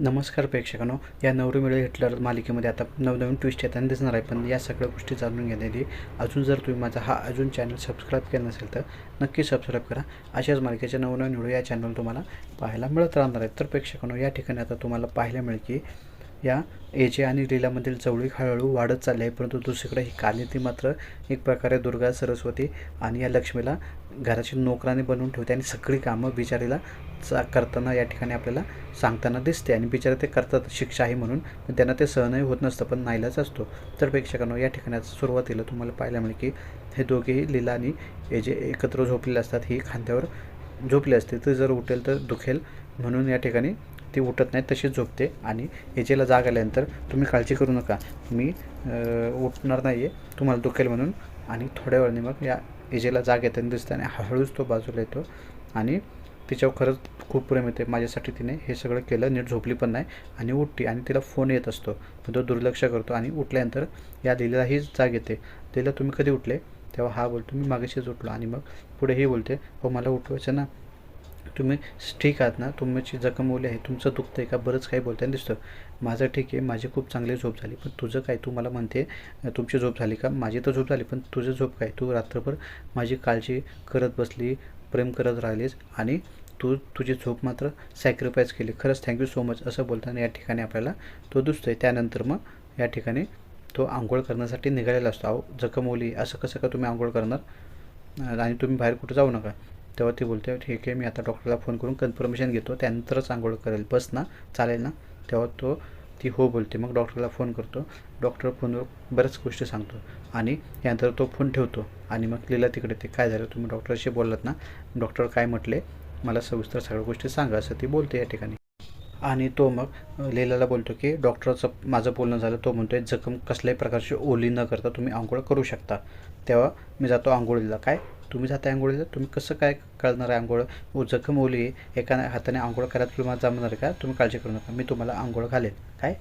नमस्कार प्रेक्षकांनो या नवरी मिळे हिटलर मालिकेमध्ये आता नवनवीन ट्विस्ट येताना दिसणार आहे. पण या सगळ्या गोष्टी जाणून घेण्याआधी अजून जर तुम्ही माझा हा अजून चॅनल सबस्क्राईब केला नसेल तर नक्की सबस्क्राईब करा. अशाच मालिकेच्या नवनवीन व्हिडिओ या चॅनल तुम्हाला पाहायला मिळत राहणार आहेत. तर प्रेक्षकांनो या ठिकाणी आता तुम्हाला पाहायला मिळेल की या एजे आणि लीलामधील जवळीक हळूहळू वाढत चालली आहे. परंतु दुसरीकडे ही कालिती मात्र एक प्रकारे दुर्गा सरस्वती आणि या लक्ष्मीला घराची नोकराने बनवून ठेवते आणि सगळी कामं बिचारीला चा करताना या ठिकाणी आपल्याला सांगताना दिसते. आणि बिचारे ते करतात शिक्षा आहे म्हणून पण त्यांना ते सहनही होत नसतं पण नाहीलाच असतो. तर प्रेक्षकांनो या ठिकाणी सुरुवातीला तुम्हाला पाहायला मिळेल की हे दोघेही लीला आणि एजे एकत्र झोपलेले असतात ही खांद्यावर झोपली असते. तर जर उठेल तर दुखेल म्हणून या ठिकाणी ती उठत नाही तशीच झोपते. आणि एजेला जाग आल्यानंतर तुम्ही काळजी करू नका. मी उठणार नाही आहे तुम्हाला दुखेल म्हणून. आणि थोड्या वेळाने मग या इजेला जाग येताना दिसते आणि हळूच तो बाजूला येतो. आणि तिच्यावर खरंच खूप प्रेम येते. माझ्यासाठी तिने हे सगळं केलं. नीट झोपली पण नाही. आणि उठते आणि तिला फोन येत असतो. पण तो दुर्लक्ष करतो आणि उठल्यानंतर या लिलाही जाग येते. तिला तुम्ही कधी उठले? तेव्हा हा बोलतो मी मागेशीच उठलो. आणि मग पुढेही बोलते हो मला उठवायचं ना. तुम्ही ठीक आहात ना? तुमची जखम ओली आहे तुमचं दुखतं आहे का? बरंच काही बोलताना दिसतं. माझं ठीक आहे माझी खूप चांगली झोप झाली. पण तुझं काय? तू मला म्हणते तुमची झोप झाली का? माझी तर झोप झाली पण तुझं झोप काय? तू रात्रभर माझी काळजी करत बसली प्रेम करत राहिलीस आणि तू तुझी झोप मात्र सॅक्रिफाईस केली. खरंच थँक्यू सो मच असं बोलताना या ठिकाणी आपल्याला तो दिसतो आहे त्यानंतर मग या ठिकाणी तो आंघोळ करण्यासाठी निघालेला असतो. अहो जखम ओली असं कसं का तुम्ही आंघोळ करणार? आणि तुम्ही बाहेर कुठं जाऊ नका. तेव्हा ती बोलते ठीक आहे मी आता डॉक्टरला फोन करून कन्फर्मेशन घेतो. त्यानंतरच आंघोळ करेल. बस ना चालेल ना? तेव्हा तो ती हो बोलते. मग डॉक्टरला फोन करतो. डॉक्टर फोनवर बऱ्याच गोष्टी सांगतो. आणि यानंतर तो फोन ठेवतो. आणि मग लिहिला तिकडे ते. काय झालं? तुम्ही डॉक्टरशी बोललात ना? डॉक्टर काय म्हटले? मला सविस्तर सगळ्या गोष्टी सांगा असं ती बोलते या ठिकाणी. आणि तो मग लेलाला बोलतो की डॉक्टरचं माझं बोलणं झालं. तो म्हणतोय जखम कसल्याही प्रकारची ओली न करता तुम्ही आंघोळ करू शकता. तेव्हा मी जातो आंघोळीला. काय? तुम्ही जाता आंघोळीला तुम्ही कसं काय कळणार आहे आंघोळ? ओ, जखम ओली एका हाताने आंघोळ करायला तुम्हाला जमणार आहे का? तुम्ही काळजी करू नका मी तुम्हाला आंघोळ घालेन. काय?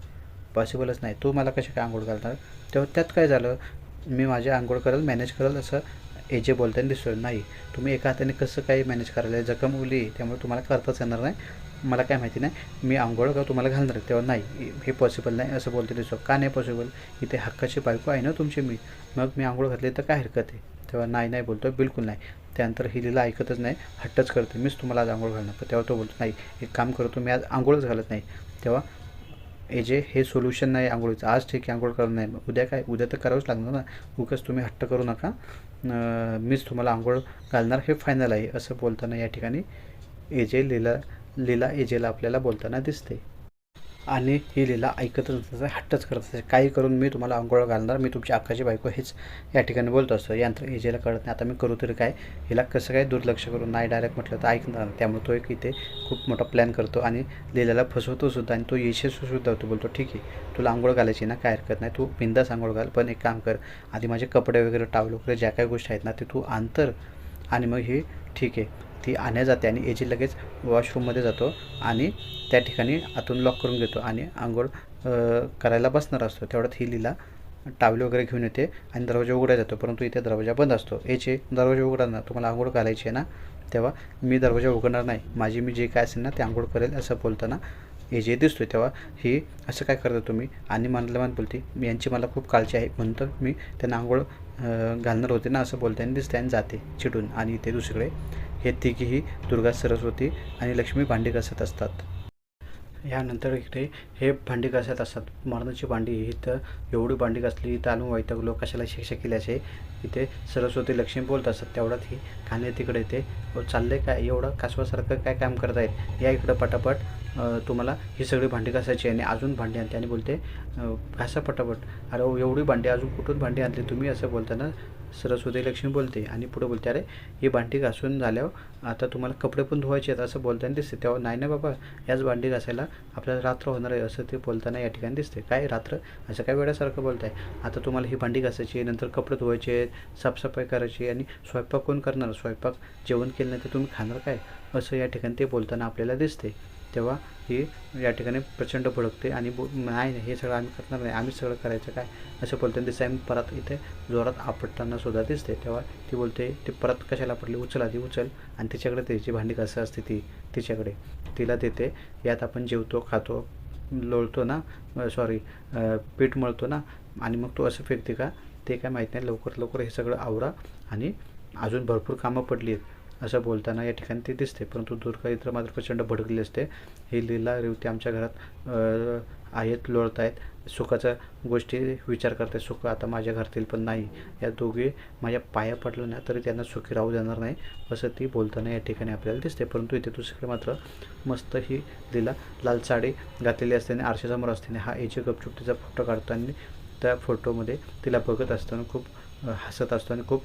पॉसिबलच नाही. तू मला कशी काय आंघोळ घालणार? तेव्हा त्यात काय झालं? मी माझी आंघोळ करेल मॅनेज करेल असं एजे बोलताना दिसतो नाही. तुम्ही एका हाताने कसं काही मॅनेज करायला जखम ओली आहे, त्यामुळे तुम्हाला करताच येणार नाही. मला काय माहिती नाही. मी आंघोळ का तुम्हाला घालणार आहे? तेव्हा नाही. हे पॉसिबल नाही असं बोलते दिसतो का नाही पॉसिबल इथे हक्काची बायको आहे ना तुमची मी. मग मी आंघोळ घातली तर काय हरकत आहे? तेव्हा नाही नाही बोलतो. बिलकुल नाही. त्यानंतर हिलीला ऐकतच नाही. हट्टच करते. मीच तुम्हाला आज आंघोळ घालणार. पण तेव्हा तो बोलतो नाही एक काम करतो मी आज आंघोळच घालत नाही. तेव्हा एजे हे सोल्युशन नाही आंघोळीचं. आज ठीक आहे आंघोळ करून नाही. उद्या काय? उद्या तर करावंच लागणार ना. उगाच तुम्ही हट्ट करू नका. मीच तुम्हाला आंघोळ घालणार. हे फायनल आहे. असं बोलताना या ठिकाणी एजे लिहिलं लीला एजेला आपल्याला बोलताना दिसते. आणि ही लीला ऐकतच नसतं हट्टच करत असते. काही करून मी तुम्हाला आंघोळ घालणार मी तुमची अक्काची बायको हेच या ठिकाणी बोलत असतो. यांत्र एजेला कळत नाही. आता मी करू तरी काय? हिला कसं काय दुर्लक्ष करून नाही डायरेक्ट म्हटलं तर ऐकणार त्यामुळे तो एक इथे खूप मोठा प्लॅन करतो आणि लीलाला फसवतो सुद्धा आणि तो यशस्वी सुद्धा होतो. बोलतो ठीक आहे. तुला आंघोळ घालायची ना? काय हरकत नाही. तू बिंदास आंघोळ घाल. पण एक काम कर. आधी माझे कपडे वगैरे टावल वगैरे ज्या काही गोष्टी आहेत ना ते तू आंतर आणि मग हे ठीक आहे. ती आण्या जाते आणि एजी लगेच वॉशरूममध्ये जातो आणि त्या ठिकाणी आतून लॉक करून घेतो आणि आंघोळ करायला बसणार असतो. तेवढ्यात ही लीला टावले वगैरे घेऊन येते आणि दरवाजा उघडा जातो परंतु इथे दरवाजा बंद असतो. एचे दरवाजा उघडणार ना तुम्हाला आंघोळ घालायची आहे ना तेव्हा मी दरवाजा उघडणार नाही. माझी मी जे काय असेल ना ते आंघोळ करेल असं बोलताना हे जे दिसतोय तेव्हा ही असं काय करता तुम्ही? आणि मनाला मान बोलते मी यांची मला खूप काळजी आहे. म्हणून तर मी त्यांना आंघोळ घालणार होते ना असं बोलताना दिसते आणि जाते चिडून आणि इथे दुसरीकडे हे तिघीही दुर्गा सरस्वती आणि लक्ष्मी भांडी घासत असतात. यानंतर इकडे हे भांडी घासत असतात. मरणाची भांडी ही तर एवढी भांडी घासली इथं आणून लोक कशाला शिक्षा केली असे इथे सरस्वती लक्ष्मी बोलत असतात. तेवढ्यात ही खाणे तिकडे येते चालले काय एवढं कासवासारखं काय काम करत आहेत या इकडं पटापट तुम्हाला ही सगळी भांडी घासायची आणि अजून भांडी आणते. आणि बोलते घासा पटापट. अरे एवढी भांडी अजून कुठून भांडी आणली? तुम्ही असं बोलताना सरस्वती लक्ष्मी बोलते आणि पुढे बोलते अरे ही भांडी घासून झाल्यावर आता तुम्हाला कपडे पण धुवायचे आहेत असं बोलताना दिसते. तेव्हा नाही ना बाबा याच भांडी घासायला आपल्याला रात्र होणार आहे असं ते बोलताना या ठिकाणी दिसते. काय रात्र? असं काय वेळासारखं बोलताय? आता तुम्हाला ही भांडी घासायची नंतर कपडे धुवायचे आहेत साफसफाई करायची आणि स्वयंपाक कोण करणार? स्वयंपाक जेवण केलं नाही तर तुम्ही खाणार काय? असं या ठिकाणी ते बोलताना आपल्याला दिसते. तेव्हा ही या ठिकाणी प्रचंड भडकते आणि बो नाही नाही, हे सगळं आम्ही करणार नाही. आम्ही सगळं करायचं काय? असं बोलते दिसते आणि परत इथे जोरात आपटताना सुद्धा दिसते. तेव्हा ती बोलते ती परत कशाला पडली उचल आधी उचल. आणि तिच्याकडे त्याची भांडी कसं असते ती? तिच्याकडे. तिला देते यात आपण जेवतो खातो लोळतो ना? सॉरी पीठ मळतो ना? आणि मग तो असं फेकते का? ते काय माहीत नाही. लवकर लवकर हे सगळं आवरा आणि अजून भरपूर कामं पडली आहेत. असं बोलताना या ठिकाणी ती दिसते. परंतु दुर्गा इतर मात्र प्रचंड भडकली असते. ही लीला रेवती आमच्या घरात आहेत लोळत आहेत. सुखाचा गोष्टी विचार करते सुख आता माझ्या घरातील पण नाही. या दोघे माझ्या पाया पडलं ना तरी त्यांना सुखी राहू देणार नाही असं ती बोलताना या ठिकाणी आपल्याला दिसते. परंतु इथे दुसरीकडे मात्र मस्त ही लीला लाल साडी घातलेली असताना आरशासमोर असताना हा याचे गपचूप तिचा फोटो काढताना त्या फोटोमध्ये तिला बघत असताना खूप हसत असतो आणि खूप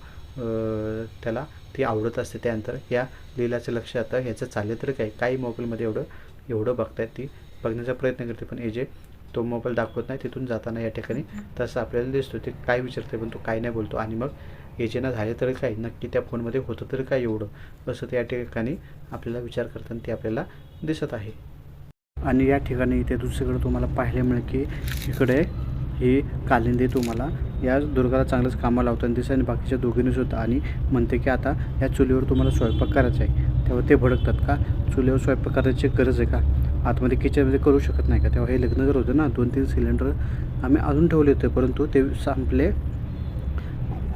त्याला ती आवडत असते त्यानंतर या लीलाचं लक्ष आता ह्याचं चाललं तर काय? काही मोबाईलमध्ये एवढं एवढं बघतायत ती. बघण्याचा प्रयत्न करते पण एजे तो मोबाईल दाखवत नाही तिथून जाताना या ठिकाणी तसं आपल्याला दिसतो. ते काय विचारते पण तो काय नाही बोलतो. आणि मग एजेना झाले तरी काय? नक्की त्या फोनमध्ये होतं तरी काय एवढं? असं त्या ठिकाणी आपल्याला विचार करताना ते आपल्याला दिसत आहे. आणि या ठिकाणी इथे दुसरीकडे तुम्हाला पाहायला मिळेल की इकडे ही कालिंदी तुम्हाला या दुर्गाला चांगलंच कामाला लावताना दिसत आणि बाकीच्या दोघींनीसुद्धा आणि म्हणते की आता या चुलीवर तुम्हाला स्वयंपाक करायचा आहे. तेव्हा ते भडकतात का? चुलीवर स्वयंपाक करायची गरज आहे का? आतमध्ये किचनमध्ये करू शकत नाही का? तेव्हा हे लग्न जर होतं ना दोन तीन सिलेंडर आम्ही अजून ठेवले होते परंतु ते संपले.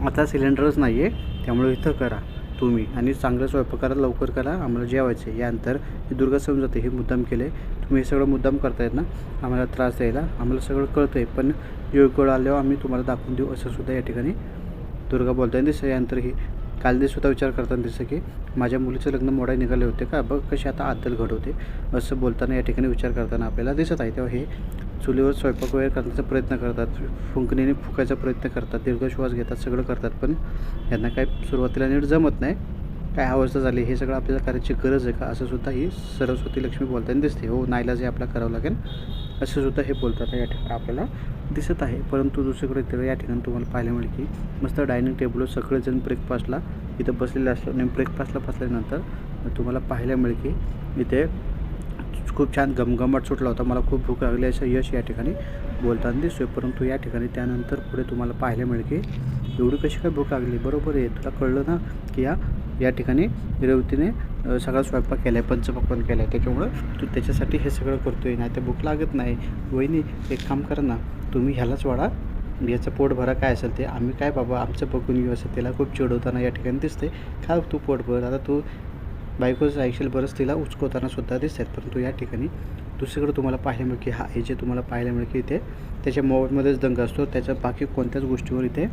आता सिलेंडरच नाही आहे त्यामुळे इथं करा. तुम्ही आणि चांगलं स्वयंपाक करा लवकर करा आम्हाला जेवायचं आहे. यानंतर ही दुर्गा समजते हे मुद्दाम केले तुम्ही हे सगळं मुद्दाम करतायत ना आम्हाला त्रास द्यायला आम्हाला सगळं कळतं आहे पण योग्य वेळ आल्यावर आम्ही तुम्हाला दाखवून देऊ असं सुद्धा या ठिकाणी दुर्गा बोलताना दिसतं यानंतर ही काल सुद्धा विचार करताना दिसतं की माझ्या मुलीचं लग्न मोडाय निघाले होते का? बघ कशी आता आदल घडवते. असं बोलताना या ठिकाणी विचार करताना आपल्याला दिसत आहे. तेव्हा हे चुलीवर स्वयंपाक वगैरे करण्याचा प्रयत्न करतात. फुंकणीने फुकायचा प्रयत्न करतात. दीर्घ श्वास घेतात सगळं करतात. पण यांना काय सुरुवातीला नीट जमत नाही. काय अवस्था झाली हे सगळं आपल्याला करायची गरज आहे का? असं सुद्धा ही सरस्वती लक्ष्मी बोलताना दिसते. हो नाईलाज हे आपल्याला करावं लागेल. असं सुद्धा हे बोलतात या ठिकाणी. आपल्याला दिसत आहे. परंतु दुसरीकडे तर या ठिकाणी तुम्हाला पाहायला मिळेल की मस्त डायनिंग टेबलवर सगळेजण ब्रेकफास्टला इथं बसलेले असतो आणि ब्रेकफास्टला बसल्यानंतर तुम्हाला पाहायला मिळेल की इथे खूप छान गमगमट सुटला होता. मला खूप भूक लागली असं यश या ठिकाणी बोलताना दिसतोय. परंतु या ठिकाणी त्यानंतर पुढे तुम्हाला पाहायला मिळेल की एवढी कशी काय भूक लागली. बरोबर आहे. तुला कळलं ना की या या ठिकाणी रेवतीने सगळा स्वयंपाक केला आहे पंचपक्वन केला आहे त्याच्यामुळं तू त्याच्यासाठी हे सगळं करतोय. नाही तर भूक लागत नाही. वहिनी एक काम करा ना. तुम्ही ह्यालाच वाढा. याचं पोट भरा काय असेल ते. आम्ही काय बाबा आमचं बघून घेऊ असं त्याला खूप चिडवताना या ठिकाणी दिसते काय तू पोट भर. आता तू बायकोचं ऐकशील बरंच तिला उचकवताना सुद्धा दिसतात. परंतु या ठिकाणी दुसरीकडे तुम्हाला पाहायला मिळेल की हा हे जे तुम्हाला पाहायला मिळेल की इथे त्याच्या मोबाईलमध्येच दंग असतो. त्याच्या बाकी कोणत्याच गोष्टीवर इथे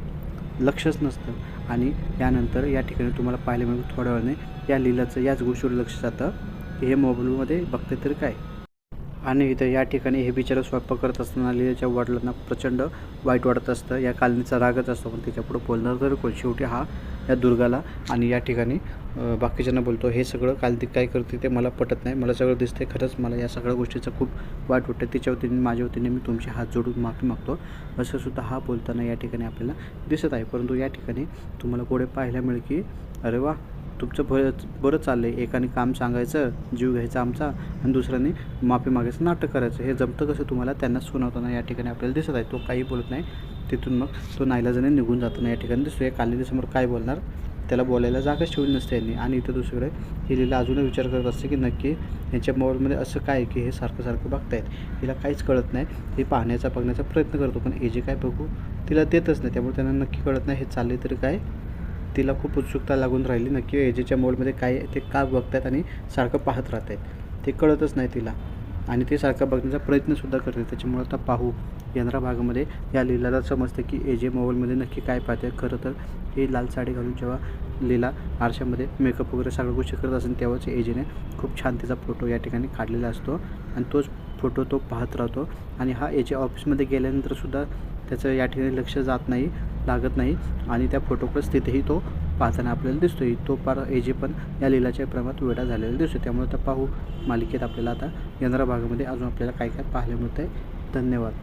लक्षच नसतं. आणि यानंतर या ठिकाणी तुम्हाला पाहायला मिळेल थोड्या वेळाने या लिलाचं याच गोष्टीवर लक्ष जातं की हे मोबाईलमध्ये बघते तर काय? आणि इथं या ठिकाणी हे बिचारं स्वयंपाक करत असताना लिलाच्या वडिलांना प्रचंड वाईट वाटत असतं. या कालनीचा रागच असतो पण त्याच्यापुढं बोलणार तर कोण? शेवटी हा या दुर्गाला आणि या ठिकाणी बाकीच्यांना बोलतो हे सगळं काल ती काय करते ते मला पटत नाही. मला सगळं दिसते खरंच. मला या सगळ्या गोष्टीचं खूप वाईट वाटतं. तिच्या वतीने माझ्या वतीने मी तुमचे हात जोडून माफी मागतो. असं सुद्धा हा बोलताना या ठिकाणी आपल्याला दिसत आहे. परंतु या ठिकाणी तुम्हाला पुढे पाहायला मिळेल की अरे वा! तुमचं भर बरं चाललं आहे एकाने काम सांगायचं जीव घ्यायचा आमचा आणि दुसऱ्याने माफी मागायचं नाटक करायचं. हे जमतं कसं तुम्हाला? त्यांना सुनावताना या ठिकाणी आपल्याला दिसत आहे. तो काही बोलत नाही. तिथून मग तो नाईलाजाने निघून जाताना या ठिकाणी दिसतो या कालिंदीसमोर काय बोलणार? त्याला बोलायला जागाच ठेवली नसते यांनी. आणि इथं दुसरीकडे ही लीला अजूनही विचार करत असते की नक्की यांच्या मोबाईलमध्ये असं काय आहे की हे सारखं सारखं बघतायत. हिला काहीच कळत नाही. हे पाहण्याचा बघण्याचा प्रयत्न करतो. पण हे जे काय बघू तिला देतच नाही. त्यामुळे त्यांना नक्की कळत नाही हे चालले तरी काय. तिला खूप उत्सुकता लागून राहिली नक्की एजेच्या मोबाईलमध्ये काय ते का बघतात आणि सारखं पाहत राहत आहेत ते कळतच नाही तिला. आणि ते सारखं बघण्याचा प्रयत्नसुद्धा करते. त्याच्यामुळं आता पाहू. यंत्रा भागामध्ये या लीलाला समजते की एजे मोबाईलमध्ये नक्की काय पाहते खरं तर हे लाल साडी घालून जेव्हा लीला आरशामध्ये मेकअप वगैरे सगळ्या गोष्टी करत असेल तेव्हाच एजेने खूप छान तिचा फोटो या ठिकाणी काढलेला असतो. आणि तोच फोटो तो पाहत राहतो. आणि हा एजे ऑफिसमध्ये गेल्यानंतरसुद्धा त्याचं या ठिकाणी लक्ष जात नाही. लागत नाही आणि त्या फोटोकडे तिथेही तो पाहताना आपल्याला दिसतोय. तो पार एजे पण या लिलाच्या प्रमाणात वेडा झालेला दिसतो त्यामुळे आता पाहू मालिकेत आपल्याला आता येणाऱ्या भागामध्ये अजून आपल्याला काय काय पाहायला मिळतं आहे धन्यवाद.